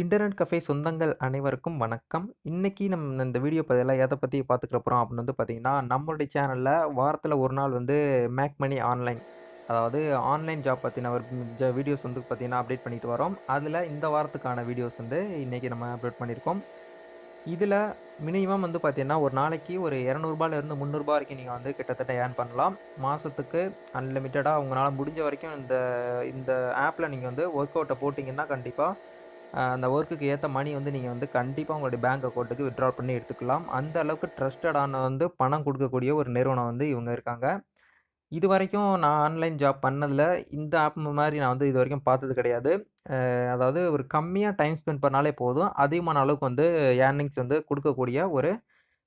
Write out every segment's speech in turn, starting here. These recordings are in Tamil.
இன்டர்நெட் கஃபே சொந்தங்கள் அனைவருக்கும் வணக்கம். இன்றைக்கி நம்ம இந்த வீடியோ பதிலாக எதை பற்றி பார்த்துக்கிற போகிறோம் அப்படின்னு வந்து பார்த்திங்கன்னா நம்மளுடைய சேனலில் வாரத்தில் ஒரு நாள் வந்து மேக் மணி ஆன்லைன் அதாவது ஆன்லைன் ஜாப் பற்றின ஒரு ஜ வீடியோஸ் வந்து பார்த்தீங்கன்னா, அப்டேட் பண்ணிட்டு வரோம். அதில் இந்த வாரத்துக்கான வீடியோஸ் வந்து இன்றைக்கி நம்ம அப்லோட் பண்ணியிருக்கோம். இதில் மினிமம் வந்து பார்த்தீங்கன்னா, ஒரு நாளைக்கு ஒரு இரநூறுபாலேருந்து முந்நூறுபா வரைக்கும் நீங்கள் வந்து கிட்டத்தட்ட ஏர்ன் பண்ணலாம். மாதத்துக்கு அன்லிமிட்டடாக உங்களால் முடிஞ்ச வரைக்கும் இந்த இந்த ஆப்பில் நீங்கள் வந்து ஒர்க் அவுட்டை போட்டிங்கன்னா கண்டிப்பாக அந்த ஒர்க்குக்கு ஏற்ற மணி வந்து நீங்கள் வந்து கண்டிப்பாக உங்களுடைய பேங்க் அக்கௌண்ட்டுக்கு வித்ட்ரா பண்ணி எடுத்துக்கலாம். அந்த அளவுக்கு ட்ரஸ்டடான வந்து பணம் கொடுக்கக்கூடிய ஒரு நிறுவனம் வந்து இவங்க இருக்காங்க. இது வரைக்கும் நான் ஆன்லைன் ஜாப் பண்ணதில் இந்த ஆப் மாதிரி நான் வந்து இது வரைக்கும் பார்த்தது கிடையாது. அதாவது ஒரு கம்மியாக டைம் ஸ்பெண்ட் பண்ணாலே போதும். அதிகமான அளவுக்கு வந்து ஏர்னிங்ஸ் வந்து கொடுக்கக்கூடிய ஒரு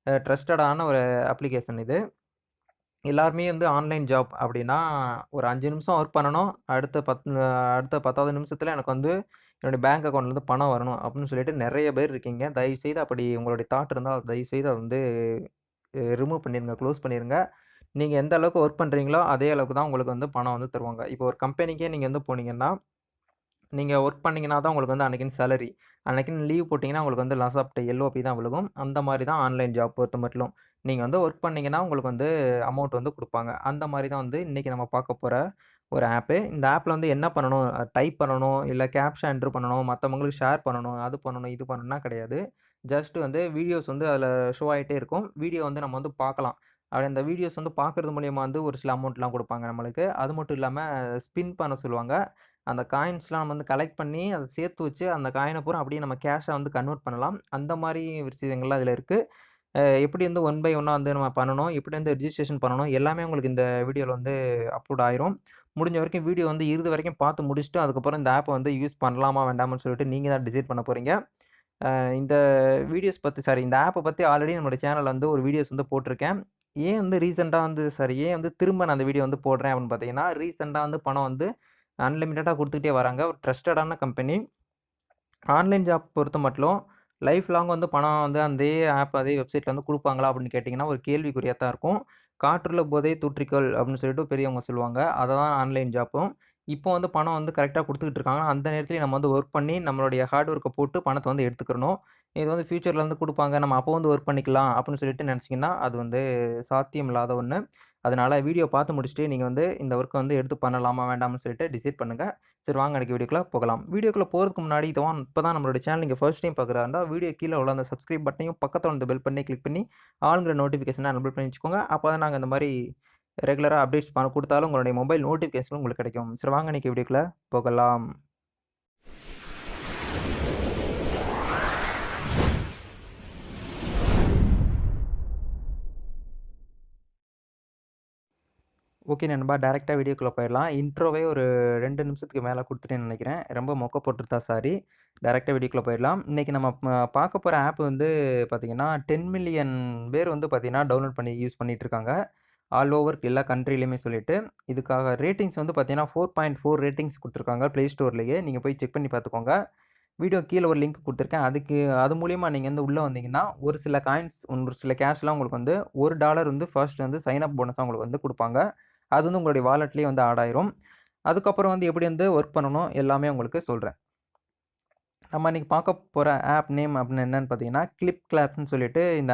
ட்ரஸ்டடான ஒரு அப்ளிகேஷன் இது. எல்லாருமே வந்து ஆன்லைன் ஜாப் அப்படின்னா, ஒரு அஞ்சு நிமிஷம் ஒர்க் பண்ணணும். அடுத்த பத் அடுத்த பத்தாவது நிமிஷத்தில் எனக்கு வந்து என்னுடைய பேங்க் அக்கௌண்ட்லேருந்து பணம் வரணும் அப்படின்னு சொல்லிட்டு நிறைய பேர் இருக்கீங்க. தயவுசெய்து அப்படி உங்களுடைய தாட் இருந்தால் தயவுசெய்து அதை வந்து ரிமூவ் பண்ணிடுங்க க்ளோஸ் பண்ணிடுங்க நீங்கள் எந்த அளவுக்கு ஒர்க் பண்ணுறீங்களோ அதே அளவுக்கு தான் உங்களுக்கு வந்து பணம் வந்து தருவாங்க. இப்போ ஒரு கம்பெனிக்கே நீங்கள் வந்து போனீங்கன்னா, நீங்கள் ஒர்க் பண்ணிங்கன்னா தான் உங்களுக்கு வந்து அன்றைக்கின் சேலரி. அன்றைக்கின்னு லீவ் போட்டிங்கன்னா உங்களுக்கு வந்து லாஸ் ஆஃப் எல்ஓபி தான் விழுகும். அந்த மாதிரி தான் ஆன்லைன் ஜாப் பொறுத்தமட்டிலும். நீங்கள் வந்து ஒர்க் பண்ணிங்கன்னா உங்களுக்கு வந்து அமௌண்ட் வந்து கொடுப்பாங்க அந்த மாதிரி தான் வந்து இன்றைக்கி நம்ம பார்க்க போகிற ஒரு ஆப்பு. இந்த ஆப்பில் வந்து என்ன பண்ணணும்? டைப் பண்ணணும், இல்லை கேப்ஷா என்டர் பண்ணணும், மற்றவங்களுக்கு ஷேர் பண்ணணும், அது பண்ணணும், இது பண்ணணும்னா கிடையாது. ஜஸ்ட் வந்து வீடியோஸ் வந்து அதில் ஷோ ஆகிட்டே இருக்கும். வீடியோ வந்து நம்ம வந்து பார்க்கலாம். அப்படி அந்த வீடியோஸ் வந்து பார்க்கறது மூலியமாக வந்து ஒரு சில அமௌண்ட்லாம் கொடுப்பாங்க நம்மளுக்கு. அது மட்டும் இல்லாமல் ஸ்பின் பண்ண சொல்லுவாங்க. அந்த காயின்ஸ்லாம் நம்ம வந்து கலெக்ட் பண்ணி அதை சேர்த்து வச்சு அந்த காயினை பூரா அப்படியே நம்ம கேஷாக வந்து கன்வெர்ட் பண்ணலாம். அந்த மாதிரி விஷயங்கள்லாம் அதில் இருக்குது எப்படி வந்து ஒன் பை ஒன்றா வந்து நம்ம பண்ணணும், எப்படி வந்து ரிஜிஸ்ட்ரேஷன் பண்ணணும், எல்லாமே உங்களுக்கு இந்த வீடியோவில் வந்து அப்லோட் ஆயிரும். முடிஞ்ச வரைக்கும் வீடியோ வந்து இறுதி வரைக்கும் பார்த்து முடிச்சுட்டு, அதுக்கப்புறம் இந்த ஆப்பை வந்து யூஸ் பண்ணலாமா, வேண்டாமான்னு சொல்லிட்டு நீங்கள் தான் டிசைட் பண்ண போகிறீங்க இந்த வீடியோஸ் பற்றி சாரி இந்த ஆப்பை பற்றி ஆல்ரெடி நம்மளோட சேனலில் வந்து ஒரு வீடியோஸ் வந்து போட்டிருக்கேன். ஏன் வந்து ரீசெண்டாக வந்து சாரி ஏன் வந்து திரும்ப நான் அந்த வீடியோ வந்து போடுறேன் அப்படின்னு பார்த்தீங்கன்னா, ரீசெண்டாக வந்து பணம் வந்து அன்லிமிட்டடாக கொடுத்துக்கிட்டே வராங்க. ஒரு ட்ரஸ்டடான கம்பெனி. ஆன்லைன் ஜாப் பொறுத்த மட்டும் லைஃப் லாங் வந்து பணம் வந்து அதே ஆப், அதே வெப்சைட்டில் வந்து கொடுப்பாங்களா அப்படின்னு கேட்டிங்கன்னா ஒரு கேள்விக்குறியாக தான் இருக்கும். "காற்றுள்ள போதே தூற்றிக்கொள்" அப்படின்னு சொல்லிட்டு பெரியவங்க சொல்லுவாங்க. அதை தான் ஆன்லைன் ஜாப்பும். இப்போ வந்து பணம் வந்து கரெக்டாக கொடுத்துக்கிட்டு இருக்காங்க. அந்த நேரத்தில் நம்ம வந்து ஒர்க் பண்ணி நம்மளுடைய ஹார்ட் ஒர்க்கை போட்டு பணத்தை வந்து எடுத்துக்கிறணும். இது வந்து ஃப்யூச்சரில் வந்து கொடுப்பாங்க நம்ம அப்போ வந்து ஒர்க் பண்ணிக்கலாம் அப்படின்னு சொல்லிட்டு நினச்சிங்கன்னா அது வந்து சாத்தியம் இல்லாத ஒன்று அதனால வீடியோ பார்த்து முடிச்சுட்டு நீங்கள் வந்து இந்த ஒர்க்கை வந்து எடுத்து பண்ணலாமா, வேண்டாம்னு சொல்லிட்டு டிசைட் பண்ணுங்கள் சரி வாங்க அன்றைக்கி வீடியோக்குள்ளே போகலாம். வீடியோக்குள்ள போகிறதுக்கு முன்னாடி இதுவான் இப்போ தான் நம்மளோட சேனல் நீங்கள் ஃபர்ஸ்ட் டைம் பார்க்குறா இருந்தால் வீடியோ கீழே உள்ள அந்த சப்ஸ்கிரைப் பட்டனையும், பக்கத்தில் வந்து பெல் பண்ணி கிளிக் பண்ணி ஆளுங்கிற நோட்டிஃபிகேஷனை எனபிள் பண்ணி வச்சுக்கோங்க. அப்போ தான் நாங்கள் இந்த மாதிரி ரெகுலராக அப்டேட்ஸ் பண்ண கொடுத்தாலும் உங்களுடைய மொபைல் நோட்டிஃபிகேஷன் உங்களுக்கு கிடைக்கும். சரி வாங்க இன்னைக்கு வீடியோக்குள்ளே போகலாம். ஓகே நண்பா. டேரெக்டாக வீடியோக்குள்ளே போயிடலாம் இன்ட்ரோவே ஒரு ரெண்டு நிமிஷத்துக்கு மேலே கொடுத்துட்டேன்னு நினைக்கிறேன் ரொம்ப மொக்க போட்டுருந்தா சாரி. டேரெக்டாக வீடியோக்குள்ளே போயிடலாம் இன்றைக்கி நம்ம பார்க்க போகிற ஆப் வந்து பார்த்தீங்கன்னா, 10 மில்லியன் பேர் வந்து பார்த்திங்கன்னா டவுன்லோட் பண்ணி யூஸ் பண்ணிகிட்ருக்காங்க இருக்காங்க. ஆல் ஓவர் எல்லா கண்ட்ரிலையுமே சொல்லிட்டு. இதுக்காக ரேட்டிங்ஸ் வந்து பார்த்தீங்கன்னா, 4.4 ரேட்டிங்ஸ் கொடுத்துருக்காங்க ப்ளே ஸ்டோர்லேயே நீங்கள் போய் செக் பண்ணி பார்த்துக்கோங்க. வீடியோ கீழே ஒரு லிங்க் கொடுத்துருக்கேன் அதுக்கு அது மூலியமாக நீங்கள் வந்து உள்ளே வந்தீங்கன்னா, ஒரு சில காயின்ஸ், ஒரு சில கேஷ்லாம் உங்களுக்கு வந்து ஒரு டாலர் வந்து ஃபர்ஸ்ட் வந்து சைன் அப் போனஸாக உங்களுக்கு வந்து கொடுப்பாங்க அது வந்து உங்களுடைய வாலெட்லேயே வந்து ஆட் ஆயிரும். அதுக்கப்புறம் வந்து எப்படி வந்து ஒர்க் பண்ணணும் எல்லாமே உங்களுக்கு சொல்கிறேன் நம்ம இன்றைக்கி பார்க்க போகிற ஆப் நேம் அப்படின்னு என்னென்னு பார்த்தீங்கன்னா, கிளிப் கிளாப்னு சொல்லிட்டு இந்த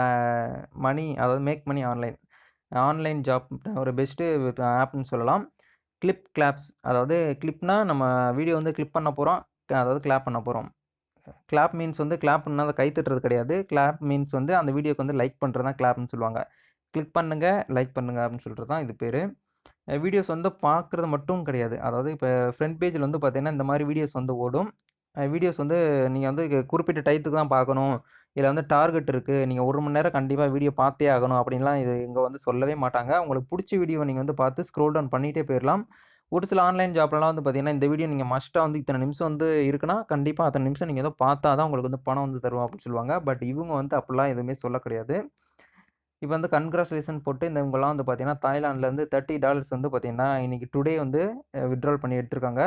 மணி அதாவது make money online. Online job ஒரு பெஸ்ட்டு ஆப்னு சொல்லலாம். கிளிப் கிளாப்ஸ் அதாவது கிளிப்னா நம்ம வீடியோ வந்து கிளிப் பண்ண போகிறோம் அதாவது கிளாப் பண்ண போகிறோம் கிளாப் மீன்ஸ் வந்து கிளாப்னா கை தட்டுறது கிடையாது. கிளாப் மீன்ஸ் வந்து அந்த வீடியோக்கு வந்து லைக் பண்ணுறது தான் கிளாப்னு சொல்லுவாங்க. கிளிக் பண்ணுங்கள் லைக் பண்ணுங்கள் அப்படின்னு சொல்கிறது தான் இது பேர் வீடியோஸ் வந்து பார்க்குறது மட்டும் கிடையாது. அதாவது இப்போ ஃப்ரண்ட் பேஜில் வந்து பார்த்தீங்கன்னா, இந்த மாதிரி வீடியோஸ் வந்து ஓடும். வீடியோஸ் வந்து நீங்கள் வந்து குறிப்பிட்ட டயத்துக்கு தான் பார்க்கணும். இதில் வந்து டார்கெட் இருக்குது நீங்கள் ஒரு மணி நேரம் கண்டிப்பாக வீடியோ பார்த்தே ஆகணும் அப்படின்லாம் இது இங்கே வந்து சொல்லவே மாட்டாங்க. உங்களுக்கு பிடிச்ச வீடியோ நீங்கள் வந்து பார்த்து ஸ்க்ரோல் டவுன் பண்ணிகிட்டே போயிடலாம் ஒரு சில ஆன்லைன் ஜாப்லலாம் வந்து பார்த்தீங்கன்னா, இந்த வீடியோ நீங்கள் மஸ்ட்டாக வந்து இத்தனை நிமிஷம் வந்து இருக்குன்னா, கண்டிப்பாக அத்தனை நிமிஷம் நீங்கள் ஏதோ பார்த்தா தான் உங்களுக்கு வந்து பணம் வந்து தருவோம் அப்படின்னு சொல்லுவாங்க. பட் இவங்க வந்து அப்படிலாம் எதுவுமே சொல்ல கிடையாது. இப்போ வந்து கன்க்ராச்சுலேஷன் போட்டு இந்த இவங்கெல்லாம் வந்து பார்த்தீங்கன்னா, தாய்லாண்ட்லேருந்து தேர்ட்டி டாலர்ஸ் வந்து பார்த்தீங்கன்னா, இன்றைக்கி டுடே வந்து விட்ரால் பண்ணி எடுத்திருக்காங்க.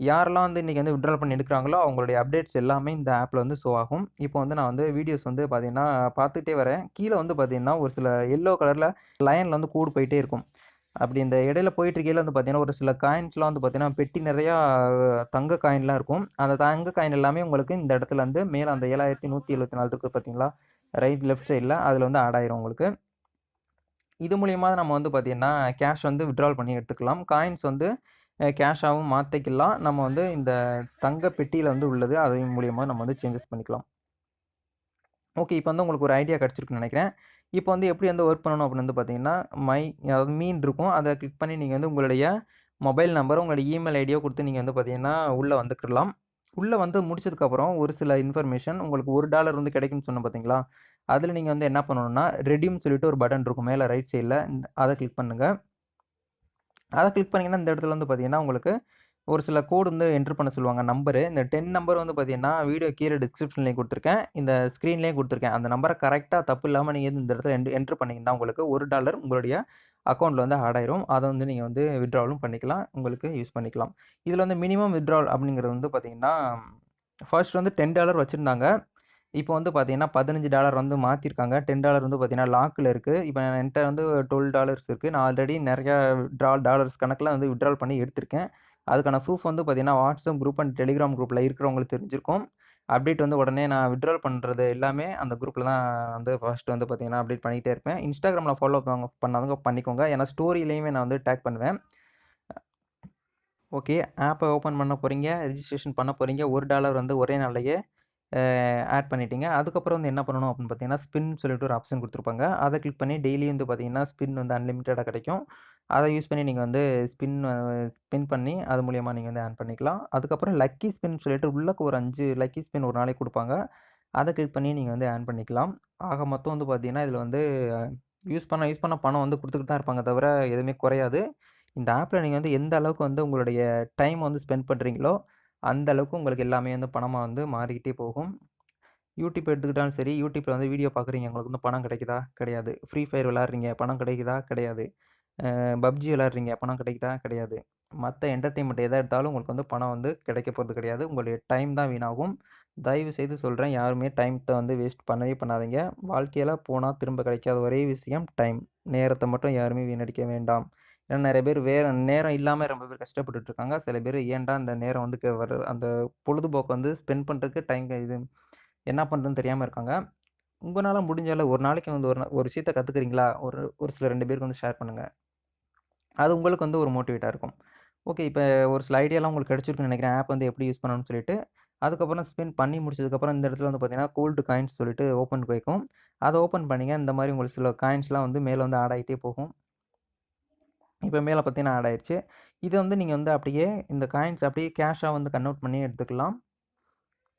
யாரெல்லாம் வந்து இன்றைக்கி வந்து விட்ரால் பண்ணி எடுக்கிறாங்களோ அவங்களுடைய அப்டேட்ஸ் எல்லாமே இந்த ஆப்பில் வந்து ஷோ ஆகும். இப்போ வந்து நான் வந்து வீடியோஸ் வந்து பார்த்தீங்கன்னா, பார்த்துக்கிட்டே வரேன். கீழே வந்து பார்த்தீங்கன்னா, ஒரு சில எல்லோ கலரில் லைனில் வந்து கூடு போயிட்டே இருக்கும். அப்படி இந்த இடையில போயிட்டுருக்கையில வந்து பார்த்தீங்கன்னா, ஒரு சில காயின்ஸ்லாம் வந்து பார்த்தீங்கன்னா, பெட்டி நிறையா தங்க காயின்லாம் இருக்கும். அந்த தங்க காயின் எல்லாமே உங்களுக்கு இந்த இடத்துல வந்து மேலே அந்த ஏழாயிரத்தி நூற்றி எழுபத்தி நாலு இருக்குது பார்த்தீங்களா? ரைட், லெஃப்ட் சைடில் அதில் வந்து ஆட் ஆயிரும் உங்களுக்கு. இது மூலியமாக நம்ம வந்து பார்த்திங்கன்னா கேஷ் வந்து வித்ட்ரால் பண்ணி எடுத்துக்கலாம். காயின்ஸ் வந்து கேஷாகவும் மாற்றிக்கலாம் நம்ம வந்து இந்த தங்க பெட்டியில் வந்து உள்ளது அதையும் மூலியமாக நம்ம வந்து சேஞ்சஸ் பண்ணிக்கலாம். ஓகே. இப்போ வந்து உங்களுக்கு ஒரு ஐடியா கிடச்சிருக்குன்னு நினைக்கிறேன் இப்போ வந்து எப்படி வந்து ஒர்க் பண்ணணும் அப்படின்னு வந்து பார்த்தீங்கன்னா, மை அதாவது மீன் இருக்கும். அதை கிளிக் பண்ணி நீங்கள் வந்து உங்களுடைய மொபைல் நம்பர், உங்களுடைய இமெயில் ஐடியோ கொடுத்து நீங்கள் வந்து பார்த்தீங்கன்னா, உள்ளே வந்துக்கிடலாம். உள்ளே வந்து முடிச்சதுக்கப்புறம் ஒரு சில இன்ஃபர்மேஷன் உங்களுக்கு ஒரு டாலர் வந்து கிடைக்கும்னு சொன்னோம் பார்த்தீங்களா? அதில் நீங்கள் வந்து என்ன பண்ணணும்னா, ரெடீம் சொல்லிட்டு ஒரு பட்டன் இருக்கும் மேலே ரைட் சைடில் அதை கிளிக் பண்ணுங்கள் அதை கிளிக் பண்ணிங்கன்னா இந்த இடத்துல வந்து பார்த்தீங்கன்னா, உங்களுக்கு ஒரு சில கோடு வந்து என்ட்ரு பண்ண சொல்லுவாங்க நம்பரு. இந்த 10 நம்பர் வந்து பார்த்தீங்கன்னா, வீடியோ கீழே டிஸ்கிரிப்ஷன்லேயும் கொடுத்துருக்கேன் இந்த ஸ்க்ரீன்லேயும் கொடுத்துருக்கேன் அந்த நம்பரை கரெக்டாக தப்பு இல்லாமல் நீங்கள் இந்த இடத்துல என் என்ட்ரு பண்ணீங்கன்னா, உங்களுக்கு ஒரு டாலர் உங்களுடைய அக்கௌண்ட்டில் வந்து ஆட் ஆயிரும். அதை வந்து நீங்கள் வந்து விட்ராவலும் பண்ணிக்கலாம். உங்களுக்கு யூஸ் பண்ணிக்கலாம். இதில் வந்து மினிமம் வித்ட்ராவல் அப்படிங்கிறது வந்து பார்த்தீங்கன்னா, ஃபர்ஸ்ட் வந்து டென் டாலர் வச்சுருந்தாங்க இப்போ வந்து பார்த்தீங்கன்னா, $15 வந்து மாற்றிருக்காங்க டென் டாலர் வந்து பார்த்தீங்கன்னா, லாக்கில் இருக்குது இப்போ என்கிட்ட வந்து டுவெல் டாலர்ஸ் இருக்குது நான் ஆல்ரெடி நிறையா ட்ரா டாலர்ஸ் கணக்கில் வந்து வித்ட்ரால் பண்ணி எடுத்திருக்கேன். அதுக்கான ப்ரூஃப் வந்து பார்த்தீங்கன்னா, வாட்ஸ்அப் குரூப் அண்ட் டெலிகிராம் குரூப்பில் இருக்கிறவங்களுக்கு தெரிஞ்சிருக்கும். அப்டேட் வந்து உடனே நான் விட்ரால் பண்ணுறது எல்லாமே அந்த குரூப்பில் தான் வந்து ஃபஸ்ட்டு வந்து பார்த்தீங்கன்னா, அப்டேட் பண்ணிகிட்டே இருப்பேன். இன்ஸ்டாகிராமில் ஃபாலோ பண்ண பண்ணாதவங்க பண்ணிக்கோங்க. ஏன்னா ஸ்டோரியிலையுமே நான் வந்து டேக் பண்ணுவேன். ஓகே. ஆப்பை ஓப்பன் பண்ண போகிறீங்க ரிஜிஸ்ட்ரேஷன் பண்ண போகிறீங்க ஒரு டாலர் வந்து ஒரே நாளையே ஆட் பண்ணிட்டீங்க. அதுக்கப்புறம் வந்து என்ன பண்ணணும் அப்படின்னு பார்த்தீங்கன்னா, ஸ்பின் சொல்லிட்டு ஒரு ஆப்ஷன் கொடுத்துருப்பாங்க அதை கிளிக் பண்ணி டெய்லி வந்து பார்த்தீங்கன்னா, ஸ்பின் வந்து அன்லிமிட்டடாக கிடைக்கும். அதை யூஸ் பண்ணி நீங்கள் வந்து ஸ்பின் ஸ்பின் பண்ணி அது மூலியமாக நீங்கள் வந்து ஆன் பண்ணிக்கலாம். அதுக்கப்புறம் லக்கி ஸ்பின் சொல்லிட்டு உள்ளக்கு ஒரு அஞ்சு லக்கி ஸ்பின் ஒரு நாளைக்கு கொடுப்பாங்க அதை கிளிக் பண்ணி நீங்கள் வந்து ஏர்ன் பண்ணிக்கலாம். ஆக மொத்தம் வந்து பார்த்தீங்கன்னா, இதில் வந்து யூஸ் பண்ண யூஸ் பண்ண பணம் வந்து கொடுத்துக்கிட்டு தான் இருப்பாங்க தவிர எதுவுமே குறையாது. இந்த ஆப்பில் நீங்கள் வந்து எந்த அளவுக்கு வந்து உங்களுடைய டைம் வந்து ஸ்பெண்ட் பண்ணுறீங்களோ அந்த அளவுக்கு உங்களுக்கு எல்லாமே வந்து பணமாக வந்து மாறிக்கிட்டே போகும். யூடியூப் எடுத்துக்கிட்டாலும் சரி, யூடியூப்பில் வந்து வீடியோ பார்க்குறீங்க. உங்களுக்கு வந்து பணம் கிடைக்குதா? கிடையாது. ஃப்ரீ ஃபயர் விளாட்றீங்க பணம் கிடைக்குதா? கிடையாது. பப்ஜி விளாட்றீங்க பணம் கிடைக்குதா? கிடையாது. மற்ற என்டர்டெயின்மெண்ட் எத எடுத்தாலும் உங்களுக்கு வந்து பணம் வந்து கிடைக்க போகிறது கிடையாது. உங்களுடைய டைம் தான் வீணாகும். தயவு செய்து சொல்கிறேன் யாருமே டைம்த்த வந்து வேஸ்ட் பண்ணவே பண்ணாதீங்க. வாழ்க்கையில் போனால் திரும்ப கிடைக்காத ஒரே விஷயம் டைம். நேரத்தை மட்டும் யாருமே வீணடிக்க வேண்டாம். ஏன்னா நிறைய பேர் வேற நேரம் இல்லாமல் ரொம்ப பேர் கஷ்டப்பட்டுட்டு இருக்காங்க. சில பேர் ஏன்டா அந்த நேரம் வந்து வர அந்த பொழுதுபோக்கை வந்து ஸ்பெண்ட் பண்ணுறதுக்கு டைம் இது என்ன பண்ணுறதுன்னு தெரியாமல் இருக்காங்க. உங்களால் முடிஞ்ச ஒரு நாளைக்கு வந்து ஒரு ஒரு விஷயத்தை கற்றுக்குறீங்களா ஒரு ஒரு சில ரெண்டு பேருக்கு வந்து ஷேர் பண்ணுங்கள் அது உங்களுக்கு வந்து ஒரு மோட்டிவேட்டாக இருக்கும். ஓகே. இப்போ ஒரு சில ஐடியாலாம் உங்களுக்கு கிடச்சிருக்குன்னு நினைக்கிறேன் ஆப் வந்து எப்படி யூஸ் பண்ணணும்னு சொல்லிட்டு. அதுக்கப்புறம் ஸ்பின் பண்ணி முடிச்சதுக்கப்புறம் இந்த இடத்துல வந்து பார்த்தீங்கன்னா, கோல்டு காயின்ஸ் சொல்லிட்டு ஓப்பன் போய்க்கும் அதை ஓப்பன் பண்ணிங்க இந்த மாதிரி உங்களுக்கு சில காயின்ஸ்லாம் வந்து மேலே வந்து ஆட் ஆகிட்டே போகும். இப்போ மேலே பார்த்தீங்கன்னா, ஆட் ஆயிடுச்சு இதை வந்து நீங்கள் வந்து அப்படியே இந்த காயின்ஸ் அப்படியே கேஷாக வந்து கன்வெர்ட் பண்ணி எடுத்துக்கலாம்.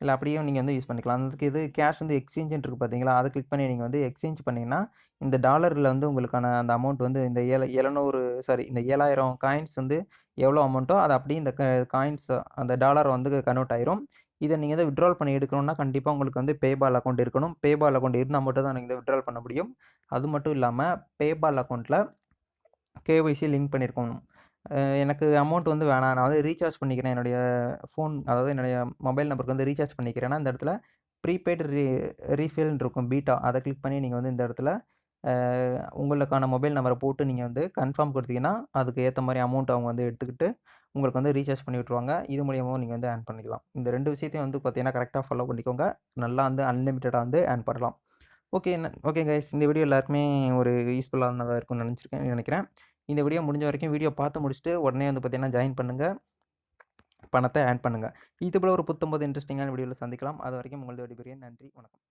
இல்லை அப்படியே நீங்கள் வந்து யூஸ் பண்ணிக்கலாம். அதுக்கு இது கேஷ் வந்து எக்ஸ்சேஞ்சுன்னு இருக்குது பார்த்தீங்களா? அதை கிளிக் பண்ணி நீங்கள் வந்து எக்ஸ்சேஞ்ச் பண்ணிங்கன்னா இந்த டாலரில் வந்து உங்களுக்கான அந்த அமௌண்ட் வந்து இந்த ஏழ 700 சாரி இந்த 7000 காயின்ஸ் வந்து எவ்வளோ அமௌண்ட்டோ அதை அப்படியே இந்த க காயின்ஸ் அந்த டாலர் வந்து கன்வெர்ட் ஆயிரும். இதை நீங்கள் வந்து வித்ட்ரால் பண்ணி எடுக்கணும்னா, கண்டிப்பாக உங்களுக்கு வந்து பேபால் அக்கௌண்ட் இருக்கணும். பேபால் அக்கௌண்ட் இருந்தால் மட்டும் தான் நீங்கள் இதை விட்ரால் பண்ண முடியும். அது மட்டும் இல்லாமல் பேபால் அக்கௌண்ட்டில் கேஒய்சி லிங்க் பண்ணியிருக்கணும். எனக்கு அமௌண்ட் வந்து வேணாம். நான் வந்து ரீசார்ஜ் பண்ணிக்கிறேன். என்னுடைய ஃபோன் அதாவது என்னுடைய மொபைல் நம்பருக்கு வந்து ரீசார்ஜ் பண்ணிக்கிறேன்னா, இந்த இடத்துல ப்ரீபெய்டு ரீ ரீஃபில்னு இருக்கும் பீட்டா. அதை கிளிக் பண்ணி நீங்கள் வந்து இந்த இடத்துல உங்களுக்கான மொபைல் நம்பரை போட்டு நீங்கள் வந்து கன்ஃபார்ம் கொடுத்தீங்கன்னா அதுக்கு ஏற்ற மாதிரி அமௌண்ட் அவங்க வந்து எடுத்துக்கிட்டு, உங்களுக்கு வந்து ரீசார்ஜ் பண்ணி விட்ருவாங்க இது மூலியமாக நீங்கள் வந்து ஏர்ன் பண்ணிக்கலாம். இந்த ரெண்டு விஷயத்தையும் வந்து பார்த்தீங்கன்னா, கரெக்டாக ஃபாலோ பண்ணிக்கோங்க. நல்லா வந்து அன்லிமிட்டடாக வந்து ஏர்ன் பண்ணலாம். Okay okay guys. இந்த வீடியோ எல்லாருக்குமே ஒரு யூஸ்ஃபுல்லானதா இருக்கும்னு நினச்சிருக்கேன் நினைக்கிறேன் இந்த வீடியோ முடிஞ்ச வரைக்கும் வீடியோ பார்த்து முடிச்சுட்டு உடனே வந்து பார்த்தீங்கன்னா, ஜாயின் பண்ணுங்கள் பணத்தை ஆட் பண்ணுங்கள் இது போல் ஒரு புத்தம் இன்ட்ரெஸ்டிங்கான வீடியோவில் சந்திக்கலாம் அது வரைக்கும் உங்களது விடைபெறுகிறேன். நன்றி. வணக்கம்.